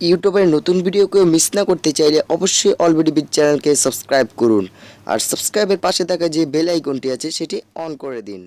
ইউটিউবের নতুন ভিডিও কেউ মিস না করতে চাইলে অবশ্যই অলরেডি বিট চ্যানেলকে সাবস্ক্রাইব করুন। আর সাবস্ক্রাইবের পাশে থাকা যে বেল আইকনটি আছে, সেটি অন করে দিন।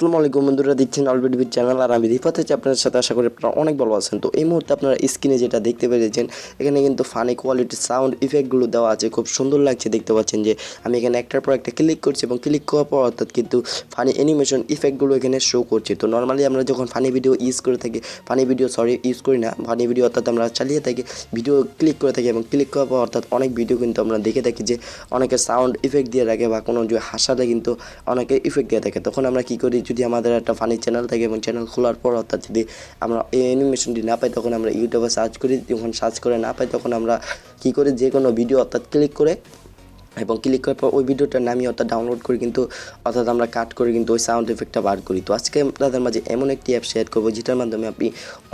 আসসালামু আলাইকুম বন্ধুরা, দেখছেন অলরেডি বিট চ্যানেল আর আমি রিফাত আছি আপনাদের সাথে। আশা করি আপনারা অনেক ভালো আছেন। তো এই মুহূর্তে আপনারা স্ক্রিনে যেটা দেখতে পেরেছেন, এখানে কিন্তু ফানি কোয়ালিটির সাউন্ড ইফেক্টগুলো দেওয়া আছে। খুব সুন্দর লাগছে, দেখতে পাচ্ছেন যে আমি এখানে একটার পর একটা ক্লিক করছি এবং ক্লিক করার পর অর্থাৎ কিন্তু ফানি অ্যানিমেশন ইফেক্টগুলো এখানে শো করছে। তো নর্মালি আমরা যখন ফানি ভিডিও ইউজ করে থাকি ফানি ভিডিও সরি ইউজ করি না ফানি ভিডিও অর্থাৎ আমরা চালিয়ে থাকি ভিডিও ক্লিক করে থাকি এবং ক্লিক করার পর অর্থাৎ অনেক ভিডিও কিন্তু আমরা দেখে থাকি যে অনেকে সাউন্ড ইফেক্ট দিয়ে রাখে বা কোনো যে হাসাতে কিন্তু অনেকে ইফেক্ট দিয়ে থাকে। তখন আমরা কী করি যদি আমাদের একটা ফানি চ্যানেল থাকে এবং চ্যানেল খোলার পর অর্থাৎ যদি আমরা এই অ্যানিমেশনটি না পাই, তখন আমরা ইউটিউবে সার্চ করি। যখন সার্চ করে না পাই, তখন আমরা কি করে? যে কোনো ভিডিও অর্থাৎ ক্লিক করে এবং ক্লিক করার পর ওই ভিডিওটা নামিয়ে অর্থাৎ ডাউনলোড করে কিন্তু, অর্থাৎ আমরা কাট করে কিন্তু ওই সাউন্ড ইফেক্টটা বার করি। তো আজকে আপনাদের মাঝে এমন একটি অ্যাপ শেয়ার করব, যেটার মাধ্যমে আপনি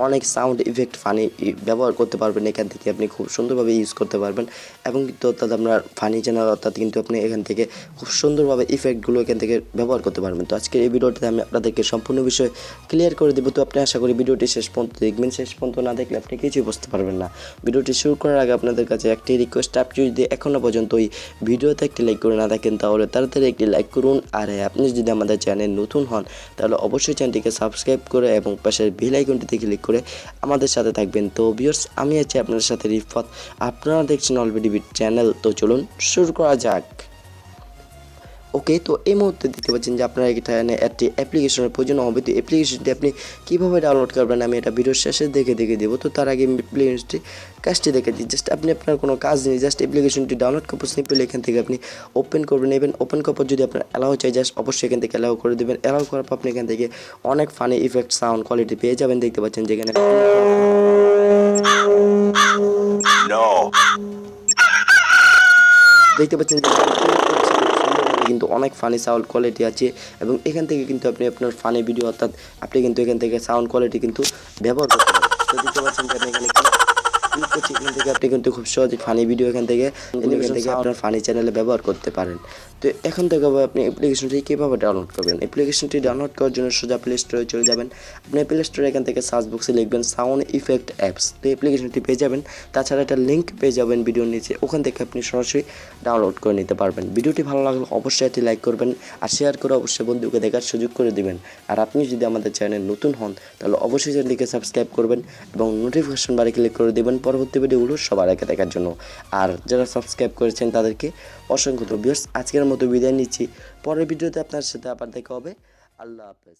অনেক সাউন্ড ইফেক্ট ফানি ব্যবহার করতে পারবেন, এখান থেকে আপনি খুব সুন্দরভাবে ইউজ করতে পারবেন। এবং কিন্তু অর্থাৎ আপনার ফানি চ্যানেল অর্থাৎ কিন্তু আপনি এখান থেকে খুব সুন্দরভাবে ইফেক্টগুলো এখান থেকে ব্যবহার করতে পারবেন। তো আজকের এই ভিডিওটাতে আমি আপনাদেরকে সম্পূর্ণ বিষয় ক্লিয়ার করে দেবো। তো আপনি আশা করি ভিডিওটি শেষ পর্যন্ত দেখবেন। শেষ পর্যন্ত না দেখলে আপনি কিছুই বুঝতে পারবেন না। ভিডিওটি শুরু করার আগে আপনাদের কাছে একটি রিকোয়েস্ট আপনি যদি এখনও পর্যন্ত ওই ভিডিওতে একটি লাইক করে না থাকেন তাহলে তাড়াতাড়ি একটি লাইক করুন। আর হ্যাঁ, আপনি যদি আমাদের চ্যানেল নতুন হন তাহলে অবশ্যই চ্যানেলটিকে সাবস্ক্রাইব করে এবং পাশের বেল আইকনটিতে ক্লিক করে আমাদের সাথে থাকবেন। তো ভিউয়ার্স আমি আছি আপনাদের সাথে রিফত। আপনারা দেখছেন অলরেডি চ্যানেল তো চলুন শুরু করা যাক। ওকে তো এই মুহূর্তে দেখতে পাচ্ছেন যে আপনার এখানে একটি অ্যাপ্লিকেশনের প্রয়োজন হবে। তো অ্যাপ্লিকেশনটি আপনি কীভাবে ডাউনলোড করবেন? আমি এটা ভিডিওর শেষে দেখে দেখে দেবো। তো তার আগে অ্যাপ্লিকেশনটি কাজটি দেখে দিই। জাস্ট আপনি আপনার কোনো কাজ নেই জাস্ট অ্যাপ্লিকেশনটি ডাউনলোড করব সিম্পল এখান থেকে আপনি ওপেন করবেন নেবেন। ওপেন করার পর যদি আপনার অ্যালাউ চাই জাস্ট অবশ্যই এখান থেকে অ্যালাউ করে দেবেন। অ্যালাউ করার পর আপনি এখান থেকে অনেক ফানি ইফেক্ট সাউন্ড কোয়ালিটি পেয়ে যাবেন। দেখতে পাচ্ছেন যেখানে. দেখতে পাচ্ছেন কিন্তু অনেক ফানি সাউন্ড কোয়ালিটি আছে এবং এখান থেকে কিন্তু আপনি আপনার ফানি ভিডিও অর্থাৎ আপনি কিন্তু এখান থেকে সাউন্ড কোয়ালিটি কিন্তু ব্যবহার করতে পারেন। এখানে করছি এখান থেকে আপনি কিন্তু খুব সহজে ফানি ভিডিও এখান থেকে এখান থেকে আপনার ফানি চ্যানেলে ব্যবহার করতে পারেন। তো এখন থেকে আপনি অ্যাপ্লিকেশনটি কীভাবে ডাউনলোড করবেন? অ্যাপ্লিকেশনটি ডাউনলোড করার জন্য সোজা প্লে স্টোরে চলে যাবেন। আপনি প্লে স্টোরে এখান থেকে সার্চ বক্সে লিখবেন সাউন্ড ইফেক্ট অ্যাপস তো অ্যাপ্লিকেশনটি পেয়ে যাবেন। তাছাড়া একটা লিঙ্ক পেয়ে যাবেন ভিডিওর নিচে। ওখান থেকে আপনি সরাসরি ডাউনলোড করে নিতে পারবেন। ভিডিওটি ভালো লাগলে অবশ্যই একটি লাইক করবেন আর শেয়ার করে অবশ্যই বন্ধুকে দেখার সুযোগ করে দিবেন। আর আপনি যদি আমাদের চ্যানেল নতুন হন তাহলে অবশ্যই চ্যানেলটিকে সাবস্ক্রাইব করবেন এবং নোটিফিকেশন বারে ক্লিক করে দেবেন। পরবর্তী ভিডিওগুলো সবার আগে দেখার জন্য। আর যারা সাবস্ক্রাইব করেছেন তাদেরকে অসংখ্য ধন্যবাদ। আজকের মতো বিদায় নিচ্ছি। পরের ভিডিওতে আপনার সাথে আবার দেখা হবে। আল্লাহ হাফেজ।